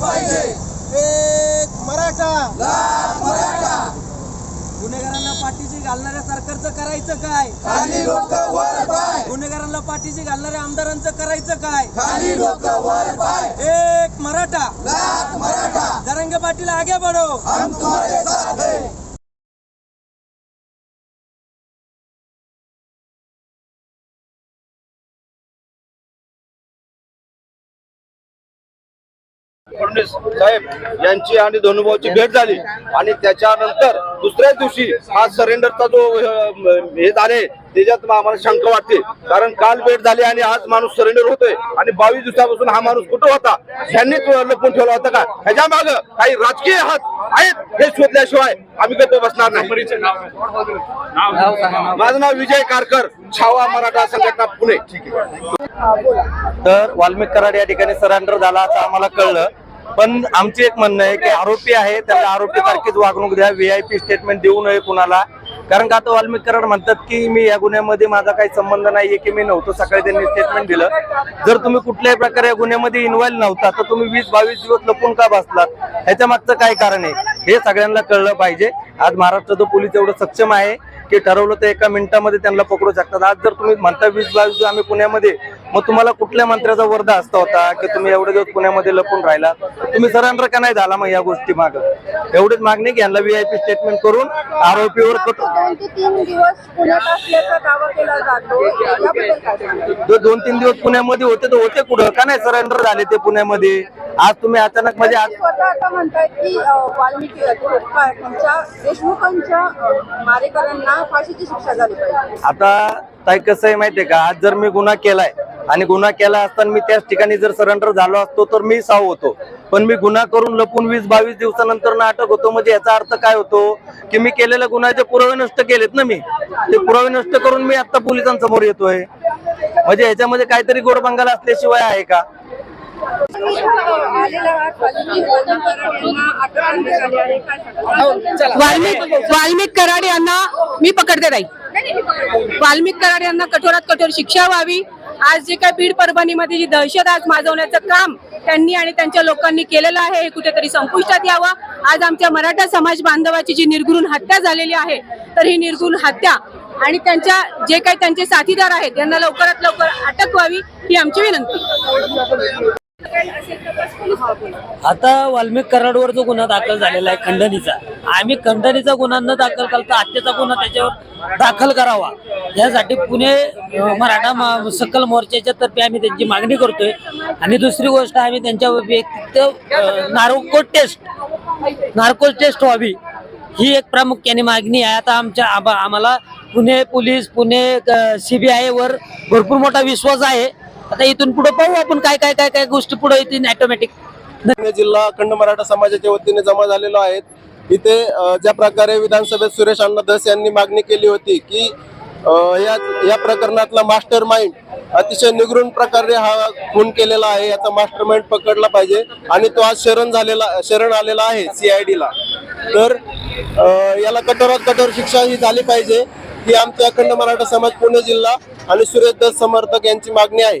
पाहिजे. एक मराठा. मराठा. गुन्हेगारांना पाठीशी घालणाऱ्या सरकारचं करायचं काय? खाली लोक वर पाय. गुन्हेगारांना पाठीशी घालणाऱ्या आमदारांचं करायचं काय? खाली लोक वर पाय. एक मराठा. मराठा. जरंगे पाटील आगे बढो. हम साथ फडणवीस साहेब यांची आणि धनुभाऊची भेट झाली. आणि त्याच्यानंतर दुसऱ्याच दिवशी हा सरेंडरचा जो हे झाले त्याच्यात आम्हाला शंका वाटते. कारण काल भेट झाली आणि आज माणूस सरेंडर होतोय. आणि बावीस दिवसापासून हा माणूस कुठं होता? ह्यांनी लपून ठेवला होता का? ह्याच्या माग काही राजकीय हात आहेत हे शोधल्याशिवाय आम्ही गप्प बसणार नाही. माझं नाव विजय कारकर छावा मराठा संघटना पुणे. तर वाल्मिक कराड या ठिकाणी सरेंडर झाला असं आम्हाला कळलं. पण आमचे एक म्हणणं आहे की आरोपी आहे त्याला आरोपी सारखीच वागणूक द्या व्हीआयपी स्टेटमेंट देऊ नये कुणाला. कारण का आता वाल्मिक कराड म्हणतात की मी या गुन्ह्यामध्ये माझा काही संबंध नाहीये की मी नव्हतो. सकाळी त्यांनी स्टेटमेंट दिलं. जर तुम्ही कुठल्याही प्रकारे या गुन्ह्यामध्ये इन्व्हॉल्व नव्हता तर तुम्ही वीस बावीस दिवस लपून का बसलात? ह्याच्या मागचं काय कारण आहे? हे सगळ्यांना कळलं पाहिजे. आज महाराष्ट्राचं पोलीस एवढं सक्षम आहे की ठरवलं तर एका मिनिटामध्ये त्यांना पकडू शकतात. आज जर तुम्ही म्हणता वीस बावीस आम्ही पुण्यामध्ये मग तुम्हाला कुठल्या मंत्र्याचा वर्ध असता होता की तुम्ही एवढे दिवस पुण्यामध्ये लपून राहिला? तुम्ही सरेंडर का नाही झाला मग या गोष्टी माग? एवढीच मागणी की यांना व्हीआयपी स्टेटमेंट करून आरोपीवर? जो दोन तीन दिवस पुण्यामध्ये होते तर होते कुठं? का नाही सरेंडर झाले ते पुण्यामध्ये? आज तुम्ही अचानक म्हणजे आज स्वतः की अ, वाल्मिकी अ, त्यांच्या देशमुखांच्या अ, मारेकऱ्यांना फाशीची शिक्षा झाली पाहिजे. आता ताई कसं आहे माहितीये का? आज जर मी गुन्हा केलाय आणि गुन्हा केला असताना मी त्याच ठिकाणी जर सरेंडर झालो असतो तर मी साव होतो. पण मी गुन्हा करून लपून वीस बावीस दिवसानंतर ना अटक होतो. म्हणजे याचा अर्थ काय होतो की मी केलेल्या गुन्ह्याचे पुरावे नष्ट केलेत ना मी. ते पुरावे नष्ट करून मी आता पोलिसांसमोर येतोय. म्हणजे याच्यामध्ये काहीतरी गोडबंगाल असल्याशिवाय आहे का? यांना वाल्मिक कराड यांना मी पकडते नाही वाल्मिक कराड यांना कठोरात कठोर शिक्षा व्हावी. आज जे काही बीड परभणीमध्ये जी दहशत आज माजवण्याचं काम त्यांनी आणि त्यांच्या लोकांनी केलेलं आहे हे कुठेतरी संपुष्टात यावं. आज आमच्या मराठा समाज बांधवाची जी निर्घृण हत्या झालेली आहे तर ही निर्घृण हत्या आणि त्यांच्या जे काही त्यांचे साथीदार आहेत त्यांना लवकरात लवकर अटक व्हावी ही आमची विनंती. आता वाल्मिक कराडवर जो गुन्हा दाखल झालेला आहे खंडणीचा आम्ही खंडणीचा गुन्हा न दाखल करता हत्येचा गुन्हा त्याच्यावर दाखल करावा. यासाठी पुणे मराठा सकल मोर्चाच्या तर्फे आम्ही त्यांची मागणी करतोय. आणि दुसरी गोष्ट आम्ही त्यांच्या व्यतिरिक्त नार्को टेस्ट नार्को टेस्ट व्हावी ही एक प्रामुख्याने मागणी आहे. आता आमच्या आम्हाला पुणे पोलीस पुणे सीबीआय वर भरपूर मोठा विश्वास आहे. आता इथून पुढे पाहू आपण काय काय काय काय गोष्टी पुढे येतील ऑटोमॅटिक पुणे जिल्हा अखंड मराठा समाजाच्या वतीने जमा झालेलो आहेत. इथे ज्या प्रकारे विधानसभेत सुरेश अण्णा धस यांनी मागणी केली होती की या या प्रकरणातला मास्टर माइंड अतिशय निगरून प्रकारे हा खून केलेला आहे याचा मास्टर माइंड पकडला पाहिजे आणि तो आज शरण झालेला शरण आलेला आहे सीआयडीला तर याला कठोरात कठोर शिक्षा ही झाली पाहिजे ही आमच्या अखंड मराठा समाज पुणे जिल्हा आणि सुरेश दस समर्थक यांची मागणी आहे.